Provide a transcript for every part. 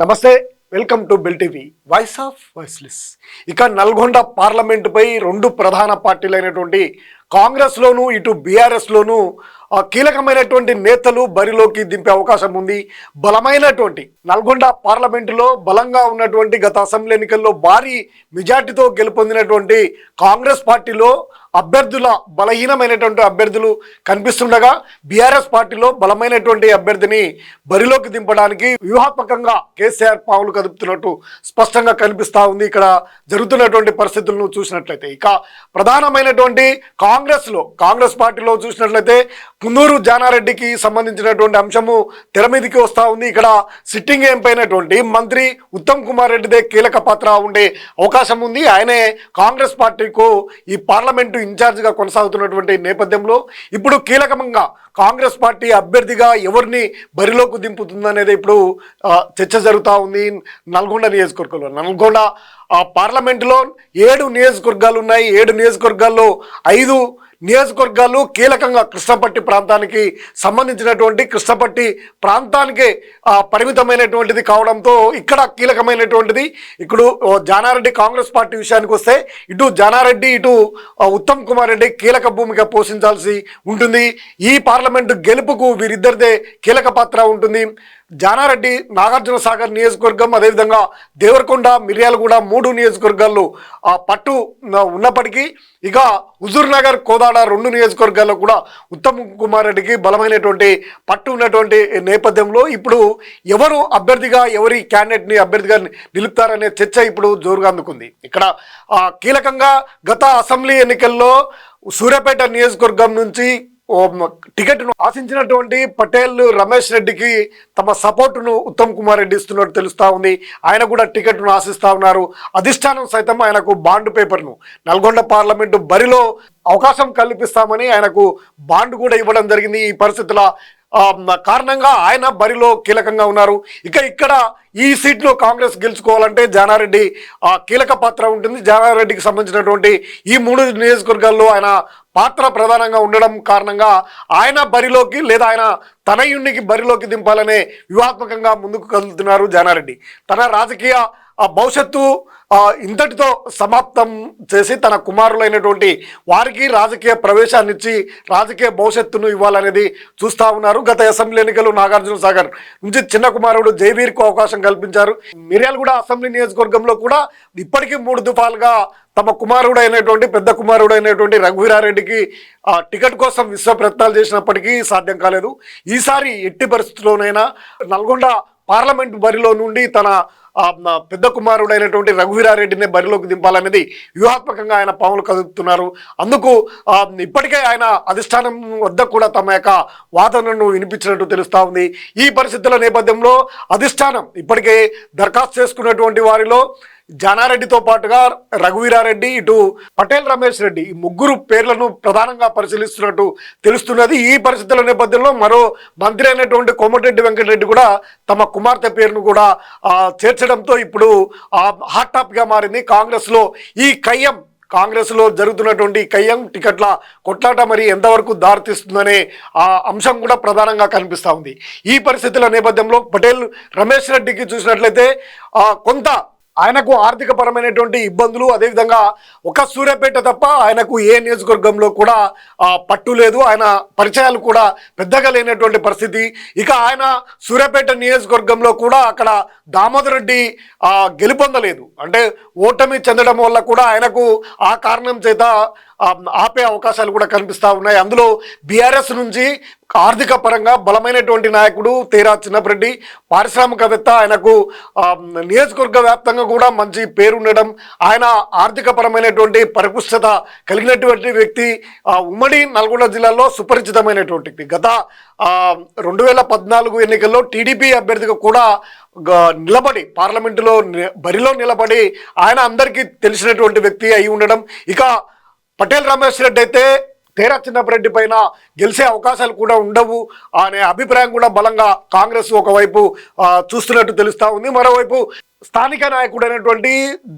నమస్తే welcome to Bill TV voice of voiceless. ఇక నల్గొండ పార్లమెంటుపై రెండు ప్రధాన పార్టీలైనటువంటి కాంగ్రెస్లోను ఇటు బీఆర్ఎస్లోను కీలకమైనటువంటి నేతలు బరిలోకి దింపే అవకాశం ఉంది. బలమైనటువంటి నల్గొండ పార్లమెంటులో బలంగా ఉన్నటువంటి గత అసెంబ్లీ ఎన్నికల్లో భారీ మెజార్టీతో గెలుపొందినటువంటి కాంగ్రెస్ పార్టీలో అభ్యర్థుల బలహీనమైనటువంటి అభ్యర్థులు కనిపిస్తుండగా బీఆర్ఎస్ పార్టీలో బలమైనటువంటి అభ్యర్థిని బరిలోకి దింపడానికి వ్యూహాత్మకంగా కేసీఆర్ పావులు కదుపుతున్నట్టు స్పష్టంగా కనిపిస్తూ ఉంది. ఇక్కడ జరుగుతున్నటువంటి పరిస్థితులను చూసినట్లయితే ఇక ప్రధానమైనటువంటి కాంగ్రెస్లో కాంగ్రెస్ పార్టీలో చూసినట్లయితే కుందూరు జానారెడ్డికి సంబంధించినటువంటి అంశము తెర మీదకి వస్తూ ఉంది. ఇక్కడ సిట్టింగ్ ఎంపైనటువంటి మంత్రి ఉత్తమ్ కుమార్ రెడ్డిదే కీలక పాత్ర ఉండే అవకాశం ఉంది. ఆయనే కాంగ్రెస్ పార్టీకు ఈ పార్లమెంటు ఇన్ఛార్జిగా కొనసాగుతున్నటువంటి నేపథ్యంలో ఇప్పుడు కీలకంగా కాంగ్రెస్ పార్టీ అభ్యర్థిగా ఎవరిని బరిలోకి దింపుతుందనేది ఇప్పుడు చర్చ జరుగుతూ ఉంది. నల్గొండ నియోజకవర్గంలో. నల్గొండ ఆ, పార్లమెంటులో ఏడు నియోజకవర్గాలు ఉన్నాయి. ఏడు నియోజకవర్గాల్లో ఐదు నియోజకవర్గాలు కీలకంగా కృష్ణపట్టి ప్రాంతానికి సంబంధించినటువంటి కృష్ణపట్టి ప్రాంతానికే పరిమితమైనటువంటిది కావడంతో ఇక్కడ కీలకమైనటువంటిది. ఇప్పుడు జానారెడ్డి కాంగ్రెస్ పార్టీ విషయానికి వస్తే ఇటు జానారెడ్డి ఇటు ఉత్తమ్ కుమార్ రెడ్డి కీలక భూమిక పోషించాల్సి ఉంటుంది. ఈ పార్లమెంటు గెలుపుకు వీరిద్దరిదే కీలక పాత్ర ఉంటుంది. జానారెడ్డి నాగార్జున సాగర్ నియోజకవర్గం అదేవిధంగా దేవరకొండ మిర్యాలగూడ మూడు నియోజకవర్గాల్లో ఆ పట్టు ఉన్నప్పటికీ ఇక హుజూర్నగర్ కోదాడ రెండు నియోజకవర్గాల్లో కూడా ఉత్తమ్ కుమార్ రెడ్డికి బలమైనటువంటి పట్టు ఉన్నటువంటి నేపథ్యంలో ఇప్పుడు ఎవరు అభ్యర్థిగా ఎవరి క్యాండిడేట్ని అభ్యర్థిగా నిలుపుతారనే చర్చ ఇప్పుడు జోరుగా అందుకుంది. ఇక్కడ కీలకంగా గత అసెంబ్లీ ఎన్నికల్లో సూర్యాపేట నియోజకవర్గం నుంచి టికెట్ను ఆశించినటువంటి పటేల్ రమేష్ రెడ్డికి తమ సపోర్టును ఉత్తమ్ కుమార్ రెడ్డి ఇస్తున్నట్టు తెలుస్తూ ఉంది. ఆయన కూడా టికెట్ను ఆశిస్తూ ఉన్నారు. అధిష్టానం సైతం ఆయనకు బాండ్ పేపర్ను. నల్గొండ పార్లమెంటు బరిలో అవకాశం కల్పిస్తామని ఆయనకు బాండ్ కూడా ఇవ్వడం జరిగింది. ఈ పరిస్థితుల కారణంగా ఆయన బరిలో కీలకంగా ఉన్నారు. ఇక ఇక్కడ ఈ సీట్లో కాంగ్రెస్ గెలుచుకోవాలంటే జానారెడ్డి ఆ, కీలక పాత్ర ఉంటుంది. జానారెడ్డికి సంబంధించినటువంటి ఈ మూడు నియోజకవర్గాల్లో ఆయన పాత్ర ప్రధానంగా ఉండడం కారణంగా ఆయన బరిలోకి లేదా ఆయన తనయుడికి బరిలోకి దింపాలనే వ్యూహాత్మకంగా ముందుకు కదులుతున్నారు జానారెడ్డి. తన రాజకీయ ఆ భవిష్యత్తు ఇంతటితో సమాప్తం చేసి తన కుమారులైనటువంటి వారికి రాజకీయ ప్రవేశాన్ని ఇచ్చి రాజకీయ భవిష్యత్తును ఇవ్వాలనేది చూస్తా ఉన్నారు. గత అసెంబ్లీ ఎన్నికలు నాగార్జున సాగర్ నుంచి చిన్న కుమారుడు జైవీర్కు అవకాశం కల్పించారు. మిర్యాలగూడ అసెంబ్లీ నియోజకవర్గంలో కూడా ఇప్పటికీ మూడు దుఫాలుగా తమ కుమారుడైనటువంటి పెద్ద కుమారుడు అయినటువంటి రఘువీరారెడ్డికి టికెట్ కోసం విశ్వ ప్రయత్నాలు చేసినప్పటికీ సాధ్యం కాలేదు. ఈసారి ఎట్టి పరిస్థితుల్లోనైనా నల్గొండ పార్లమెంట్ బరిలో నుండి తన పెద్ద కుమారుడైనటువంటి రఘువీరారెడ్డిని బరిలోకి దింపాలనేది వ్యూహాత్మకంగా ఆయన పాములు కదుపుతున్నారు. అందుకు ఇప్పటికే ఆయన అధిష్టానం వద్ద కూడా తమ యొక్క వాదనను వినిపించినట్టు తెలుస్తూ ఉంది. ఈ పరిస్థితుల నేపథ్యంలో అధిష్టానం ఇప్పటికే దరఖాస్తు చేసుకున్నటువంటి వారిలో జానారెడ్డితో పాటుగా రఘువీరారెడ్డి ఇటు పటేల్ రమేష్ రెడ్డి ఈ ముగ్గురు పేర్లను ప్రధానంగా పరిశీలిస్తున్నట్టు తెలుస్తున్నది. ఈ పరిస్థితుల నేపథ్యంలో మరో మంత్రి అయినటువంటి కోమటిరెడ్డి వెంకటరెడ్డి కూడా తమ కుమార్తె పేరును కూడా చేర్చడంతో ఇప్పుడు ఆ, హాట్ టాపిక్గా మారింది. కాంగ్రెస్లో ఈ కయ్యం కాంగ్రెస్లో జరుగుతున్నటువంటి కయ్యం టికెట్ల కొట్లాట మరి ఎంతవరకు దారితీస్తుందనే ఆ అంశం కూడా ప్రధానంగా కనిపిస్తూ ఉంది. ఈ పరిస్థితుల నేపథ్యంలో పటేల్ రమేష్ రెడ్డికి చూసినట్లయితే కొంత ఆయనకు ఆర్థిక పరమైనటువంటి ఇబ్బందులు అదేవిధంగా ఒక సూర్యాపేట తప్ప ఆయనకు ఏ నియోజకవర్గంలో కూడా పట్టు లేదు. ఆయన పరిచయాలు కూడా పెద్దగా లేనటువంటి పరిస్థితి. ఇక ఆయన సూర్యాపేట నియోజకవర్గంలో కూడా అక్కడ దామోదర్ రెడ్డి గెలుపొందలేదు. అంటే ఓటమి చెందడం వల్ల కూడా ఆయనకు ఆ కారణం చేత ఆపే అవకాశాలు కూడా కనిపిస్తూ ఉన్నాయి. అందులో బీఆర్ఎస్ నుంచి ఆర్థిక పరంగా బలమైనటువంటి నాయకుడు తేరా చిన్నపరెడ్డి పారిశ్రామికవేత్త ఆయనకు నియోజకవర్గ వ్యాప్తంగా కూడా మంచి పేరు ఉండడం ఆయన ఆర్థిక పరమైనటువంటి పరిపుష్టత కలిగినటువంటి వ్యక్తి ఉమ్మడి నల్గొండ జిల్లాలో సుపరిచితమైనటువంటి గత రెండు వేల పద్నాలుగు ఎన్నికల్లో టీడీపీ అభ్యర్థిగా కూడా నిలబడి పార్లమెంటులో బరిలో నిలబడి ఆయన అందరికీ తెలిసినటువంటి వ్యక్తి అయి ఉండడం. ఇక పటేల్ రమేష్ రెడ్డి అయితే తేరా చిన్నపరెడ్డి పైన గెలిచే అవకాశాలు కూడా ఉండవు అనే అభిప్రాయం కూడా బలంగా కాంగ్రెస్ ఒకవైపు చూస్తున్నట్టు తెలుస్తూ ఉంది. మరోవైపు స్థానిక నాయకుడైనటువంటి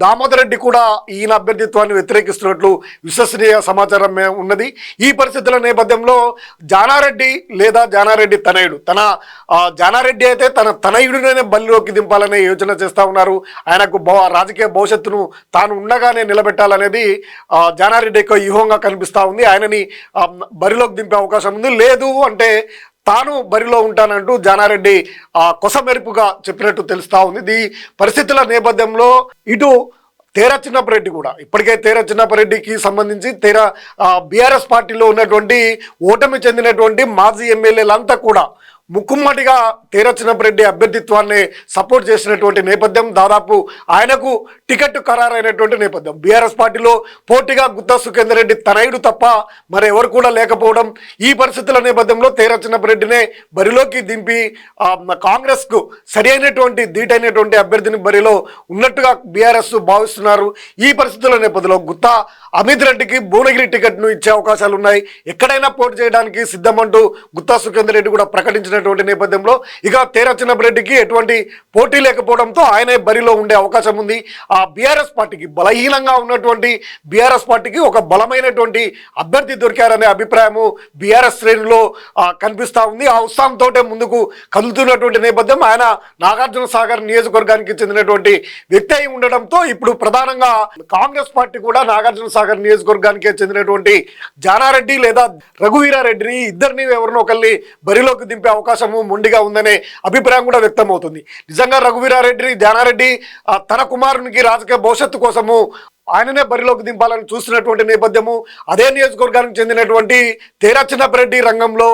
దామోదర్ రెడ్డి కూడా ఈయన అభ్యర్థిత్వాన్ని వ్యతిరేకిస్తున్నట్లు విశ్వసనీయ సమాచారం ఉన్నది. ఈ పరిస్థితుల నేపథ్యంలో జానారెడ్డి లేదా జానారెడ్డి తనయుడు తన జానారెడ్డి అయితే తన తనయుడినే బలిలోకి దింపాలనే యోచన చేస్తూ ఉన్నారు. ఆయనకు రాజకీయ భవిష్యత్తును తాను ఉండగానే నిలబెట్టాలనేది జానారెడ్డి యొక్క వ్యూహంగా కనిపిస్తూ ఉంది. ఆయనని బరిలోకి దింపే అవకాశం ఉంది. లేదు అంటే తాను బరిలో ఉంటానంటూ జానారెడ్డి ఆ కొసమెరుపుగా చెప్పినట్టు తెలుస్తా ఉంది. ఈ పరిస్థితుల నేపథ్యంలో ఇటు తేరా చిన్నపరెడ్డి కూడా ఇప్పటికే తేరా చిన్నపరెడ్డికి సంబంధించి తేరా బీఆర్ఎస్ పార్టీలో ఉన్నటువంటి ఓటమి చెందినటువంటి మాజీ ఎమ్మెల్యేలంతా కూడా ముక్కుమ్మడిగా తేర చిన్నపరెడ్డి అభ్యర్థిత్వాన్ని సపోర్ట్ చేసినటువంటి నేపథ్యం దాదాపు ఆయనకు టికెట్ ఖరారైనటువంటి నేపథ్యం. బీఆర్ఎస్ పార్టీలో పోటీగా గుత్తా సుఖేందర్ రెడ్డి తనయుడు తప్ప మరెవరు కూడా లేకపోవడం ఈ పరిస్థితుల నేపథ్యంలో తేరా చిన్నపరెడ్డినే బరిలోకి దింపి కాంగ్రెస్కు సరి అయినటువంటి ధీటైనటువంటి అభ్యర్థిని బరిలో ఉన్నట్టుగా బీఆర్ఎస్ భావిస్తున్నారు. ఈ పరిస్థితుల నేపథ్యంలో గుత్తా అమిత్ రెడ్డికి భువనగిరి టికెట్ను ఇచ్చే అవకాశాలు ఉన్నాయి. ఎక్కడైనా పోటీ చేయడానికి సిద్ధమంటూ గుత్తా సుఖేందర్ రెడ్డి కూడా ప్రకటించినటువంటి నేపథ్యంలో ఇక తేరా చిన్నపరెడ్డికి ఎటువంటి పోటీ లేకపోవడంతో ఆయనే బరిలో ఉండే అవకాశం ఉంది. ఆ ఆ బీఆర్ఎస్ పార్టీకి బలహీనంగా ఉన్నటువంటి బీఆర్ఎస్ పార్టీకి ఒక బలమైనటువంటి అభ్యర్థి దొరికారనే అభిప్రాయము బీఆర్ఎస్ శ్రేణిలో కనిపిస్తూ ఉంది. ఆ ఉత్సాహంతో ముందుకు కదులుతున్నటువంటి నేపథ్యం ఆయన నాగార్జున సాగర్ నియోజకవర్గానికి చెందినటువంటి వ్యక్తి అయి ఉండడంతో ఇప్పుడు ప్రధానంగా కాంగ్రెస్ పార్టీ కూడా నాగార్జున సాగర్ నియోజకవర్గానికి చెందినటువంటి జానారెడ్డి లేదా రఘువీరారెడ్డిని ఇద్దరిని ఎవరినో ఒకరిని బరిలోకి దింపే అవకాశము మొండిగా ఉందనే అభిప్రాయం కూడా వ్యక్తమవుతుంది. నిజంగా రఘువీరారెడ్డిని జానారెడ్డి తన కుమారునికి రాజకీయ భవిష్యత్తు కోసము ఆయననే బరిలోకి దింపాలని చూస్తున్నటువంటి నేపథ్యము అదే నియోజకవర్గానికి చెందినటువంటి తేరా రంగంలో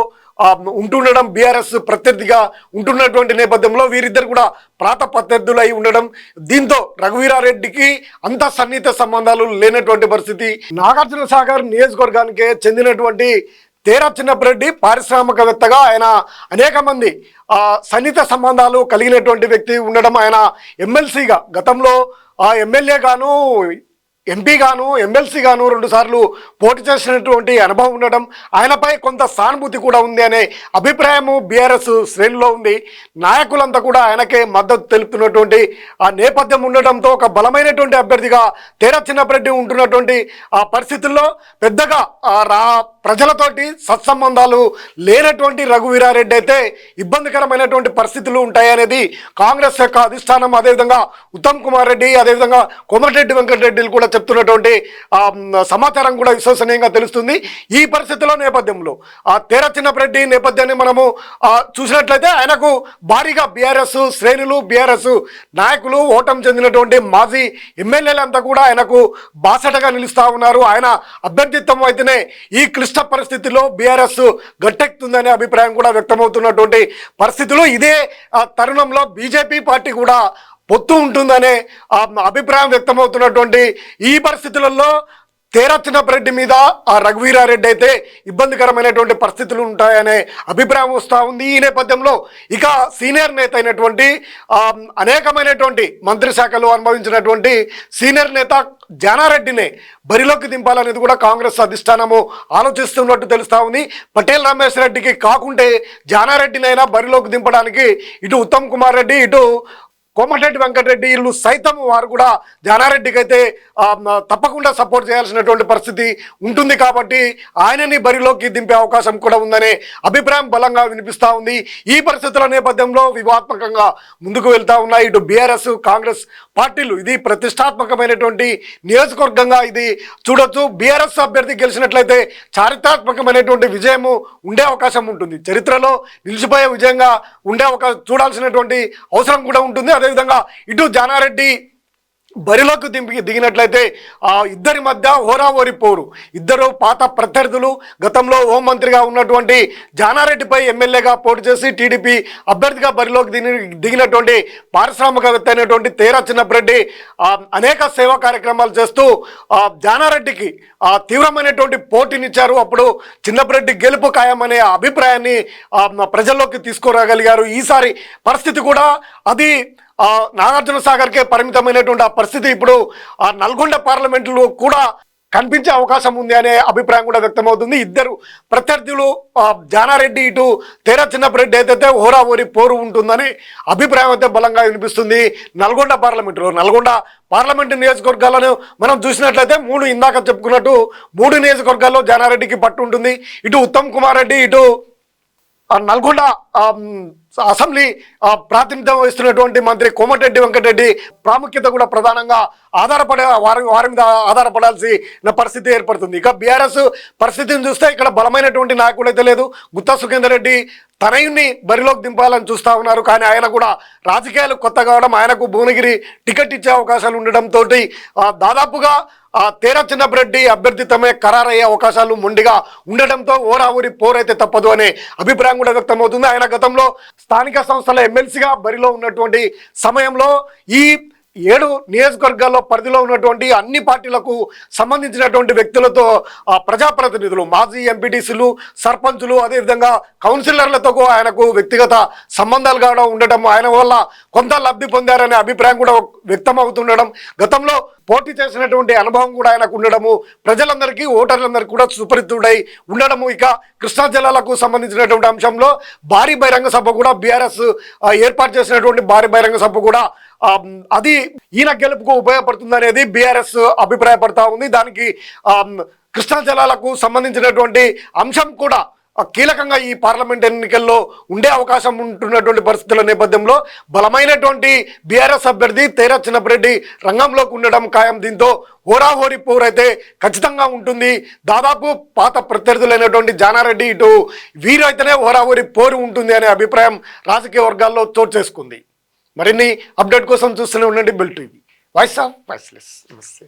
ఉంటుండడం బీఆర్ఎస్ ప్రత్యర్థిగా ఉంటున్నటువంటి నేపథ్యంలో వీరిద్దరు కూడా ప్రాత ప్రత్యర్థులు అయి ఉండడం దీంతో రఘువీరారెడ్డికి అంత సన్నిహిత సంబంధాలు లేనటువంటి పరిస్థితి. నాగార్జున సాగర్ నియోజకవర్గానికి చెందినటువంటి తేరా చిన్నప్పరెడ్డి పారిశ్రామికవేత్తగా ఆయన అనేక మంది సన్నిహిత సంబంధాలు కలిగినటువంటి వ్యక్తి ఉండడం ఆయన ఎమ్మెల్సీగా గతంలో ఆ ఎమ్మెల్యేగాను ఎంపీగాను ఎమ్మెల్సీగాను రెండుసార్లు రెండు సార్లు పోటీ చేసినటువంటి అనుభవం ఉండడం ఆయనపై కొంత సానుభూతి కూడా ఉంది అనే అభిప్రాయము బీఆర్ఎస్ శ్రేణిలో ఉంది. నాయకులంతా కూడా ఆయనకే మద్దతు తెలుపుతున్నటువంటి ఆ నేపథ్యం ఉండడంతో ఒక బలమైనటువంటి అభ్యర్థిగా తేరా చిన్నపరెడ్డి ఉంటున్నటువంటి ఆ పరిస్థితుల్లో పెద్దగా ఆ రా ప్రజలతోటి సత్సంబంధాలు లేనటువంటి రఘువీరారెడ్డి అయితే ఇబ్బందికరమైనటువంటి పరిస్థితులు ఉంటాయనేది కాంగ్రెస్ యొక్క అధిష్టానం అదేవిధంగా ఉత్తమ్ కుమార్ రెడ్డి అదేవిధంగా కోమటిరెడ్డి వెంకటరెడ్డిలు కూడా చెప్తున్నటువంటి సమాచారం కూడా విశ్వసనీయంగా తెలుస్తుంది ఈ పరిస్థితుల నేపథ్యంలో. ఆ తేర చిన్నపరెడ్డి నేపథ్యాన్ని మనము చూసినట్లయితే ఆయనకు భారీగా బీఆర్ఎస్ శ్రేణులు బీఆర్ఎస్ నాయకులు ఓటం చెందినటువంటి మాజీ ఎమ్మెల్యేలంతా కూడా ఆయనకు బాసటగా నిలుస్తూ ఉన్నారు. ఆయన అభ్యర్థిత్వం అయితేనే ఈ క్లిష్ట పరిస్థితిలో బీఆర్ఎస్ గట్టెక్కుతుందనే అభిప్రాయం కూడా వ్యక్తమవుతున్నటువంటి పరిస్థితులు. ఇదే తరుణంలో బీజేపీ పార్టీ కూడా పొత్తు ఉంటుందనే అభిప్రాయం వ్యక్తమవుతున్నటువంటి ఈ పరిస్థితులలో తేరచ్చినపరెడ్డి మీద ఆ రఘువీరారెడ్డి అయితే ఇబ్బందికరమైనటువంటి పరిస్థితులు ఉంటాయనే అభిప్రాయం వస్తూ ఉంది. ఈ నేపథ్యంలో ఇక సీనియర్ నేత అయినటువంటి అనేకమైనటువంటి మంత్రిశాఖలో అనుభవించినటువంటి సీనియర్ నేత జానారెడ్డినే బరిలోకి దింపాలనేది కూడా కాంగ్రెస్ అధిష్టానము ఆలోచిస్తున్నట్టు తెలుస్తా ఉంది. పటేల్ రమేష్ రెడ్డికి కాకుంటే జానారెడ్డినైనా బరిలోకి దింపడానికి ఇటు ఉత్తమ్ కుమార్ రెడ్డి ఇటు కోమటిరెడ్డి వెంకటరెడ్డి వీళ్ళు సైతం వారు కూడా జానారెడ్డికి అయితే తప్పకుండా సపోర్ట్ చేయాల్సినటువంటి పరిస్థితి ఉంటుంది కాబట్టి ఆయనని బరిలోకి దింపే అవకాశం కూడా ఉందనే అభిప్రాయం బలంగా వినిపిస్తూ ఉంది. ఈ పరిస్థితుల నేపథ్యంలో వివాదాత్మకంగా ముందుకు వెళ్తూ ఉన్నాయి. ఇటు బీఆర్ఎస్ కాంగ్రెస్ పార్టీలు ఇది ప్రతిష్టాత్మకమైనటువంటి నియోజకవర్గంగా ఇది చూడొచ్చు. బీఆర్ఎస్ అభ్యర్థి గెలిచినట్లయితే చారిత్రాత్మకమైనటువంటి విజయము ఉండే అవకాశం ఉంటుంది. చరిత్రలో నిలిచిపోయే విజయంగా ఉండే ఒక చూడాల్సినటువంటి అవసరం కూడా ఉంటుంది. అదేవిధంగా ఇటు జానారెడ్డి బరిలోకి దింపి దిగినట్లయితే ఆ ఇద్దరి మధ్య హోరాహోరి పోరు. ఇద్దరు పాత ప్రత్యర్థులు గతంలో హోంమంత్రిగా ఉన్నటువంటి జానారెడ్డిపై ఎమ్మెల్యేగా పోటీ చేసి టీడీపీ అభ్యర్థిగా బరిలోకి దిగి దిగినటువంటి పారిశ్రామికవేత్త అయినటువంటి తేరా చిన్నప్పరెడ్డి ఆ, అనేక సేవా కార్యక్రమాలు చేస్తూ ఆ, జానారెడ్డికి ఆ తీవ్రమైనటువంటి పోటీనిచ్చారు. అప్పుడు చిన్నప్పరెడ్డి గెలుపు ఖాయమనే అభిప్రాయాన్ని ప్రజల్లోకి తీసుకురాగలిగారు. ఈసారి పరిస్థితి కూడా అది నాగార్జున సాగర్కే పరిమితమైనటువంటి ఆ పరిస్థితి ఇప్పుడు ఆ నల్గొండ పార్లమెంటులో కూడా కనిపించే అవకాశం ఉంది అనే అభిప్రాయం కూడా వ్యక్తమవుతుంది. ఇద్దరు ప్రత్యర్థులు జానారెడ్డి ఇటు తేరా చిన్నప్పరెడ్డి అయితే హోరా ఓరి పోరు ఉంటుందని అభిప్రాయం అయితే బలంగా వినిపిస్తుంది. నల్గొండ పార్లమెంటులో నల్గొండ పార్లమెంటు నియోజకవర్గాలను మనం చూసినట్లయితే మూడు ఇందాక చెప్పుకున్నట్టు మూడు నియోజకవర్గాల్లో జానారెడ్డికి పట్టు ఉంటుంది. ఇటు ఉత్తమ్ కుమార్ రెడ్డి ఇటు నల్గొండ అసెంబ్లీ ప్రాతినిధ్యం వహిస్తున్నటువంటి మంత్రి కోమటిరెడ్డి వెంకటరెడ్డి ప్రాముఖ్యత కూడా ప్రధానంగా ఆధారపడే వారి వారి మీద ఆధారపడాల్సిన పరిస్థితి ఏర్పడుతుంది. ఇక బీఆర్ఎస్ పరిస్థితిని చూస్తే ఇక్కడ బలమైనటువంటి నాయకుడు అయితే లేదు. గుత్తా సుఖేందర్ రెడ్డి తనయుణ్ణి బరిలోకి దింపాలని చూస్తూ ఉన్నారు. కానీ ఆయన కూడా రాజకీయాలు కొత్త కావడం ఆయనకు భువనగిరి టికెట్ ఇచ్చే అవకాశాలు ఉండడంతో దాదాపుగా ఆ తేరా చిన్నప్పరెడ్డి అభ్యర్థితమే ఖరారయ్యే అవకాశాలు మొండిగా ఉండడంతో ఓరా ఊరి పోరైతే తప్పదు అనే అభిప్రాయం కూడా వ్యక్తమవుతుంది. ఆయన గతంలో స్థానిక సంస్థల ఎమ్మెల్సీగా బరిలో ఉన్నటువంటి సమయంలో ఈ ఏడు నియోజకవర్గాల్లో పరిధిలో ఉన్నటువంటి అన్ని పార్టీలకు సంబంధించినటువంటి వ్యక్తులతో ఆ, ప్రజాప్రతినిధులు మాజీ ఎంపీటీసీలు సర్పంచులు అదేవిధంగా కౌన్సిలర్లతో ఆయనకు వ్యక్తిగత సంబంధాలు కూడా ఉండటం ఆయన వల్ల కొంత లబ్ధి పొందారనే అభిప్రాయం కూడా వ్యక్తం అవుతుండడం గతంలో పోటీ చేసినటువంటి అనుభవం కూడా ఆయనకు ఉండడము ప్రజలందరికీ ఓటర్లందరికీ కూడా సుపరితుడై ఉండడము ఇక కృష్ణా జిల్లాలకు సంబంధించినటువంటి అంశంలో భారీ బహిరంగ సభ కూడా బీఆర్ఎస్ ఏర్పాటు చేసినటువంటి భారీ బహిరంగ సభ కూడా అది ఈయన గెలుపుకు ఉపయోగపడుతుంది అనేది బీఆర్ఎస్ అభిప్రాయపడతా ఉంది. దానికి కృష్ణా జిల్లాలకు సంబంధించినటువంటి అంశం కూడా కీలకంగా ఈ పార్లమెంట్ ఎన్నికల్లో ఉండే అవకాశం ఉంటున్నటువంటి పరిస్థితుల నేపథ్యంలో బలమైనటువంటి బీఆర్ఎస్ అభ్యర్థి తేరా చిన్నపరెడ్డి రంగంలోకి ఉండడం ఖాయం. దీంతో హోరాహోరి పోరైతే అయితే ఖచ్చితంగా ఉంటుంది. దాదాపు పాత ప్రత్యర్థులైనటువంటి జానారెడ్డి ఇటు వీరైతేనే హోరాహోరి పోరు ఉంటుంది అనే అభిప్రాయం రాజకీయ వర్గాల్లో చోటు చేసుకుంది. మరిన్ని అప్డేట్ కోసం చూస్తూనే ఉండండి Bill TV. Voice of voiceless నమస్తే.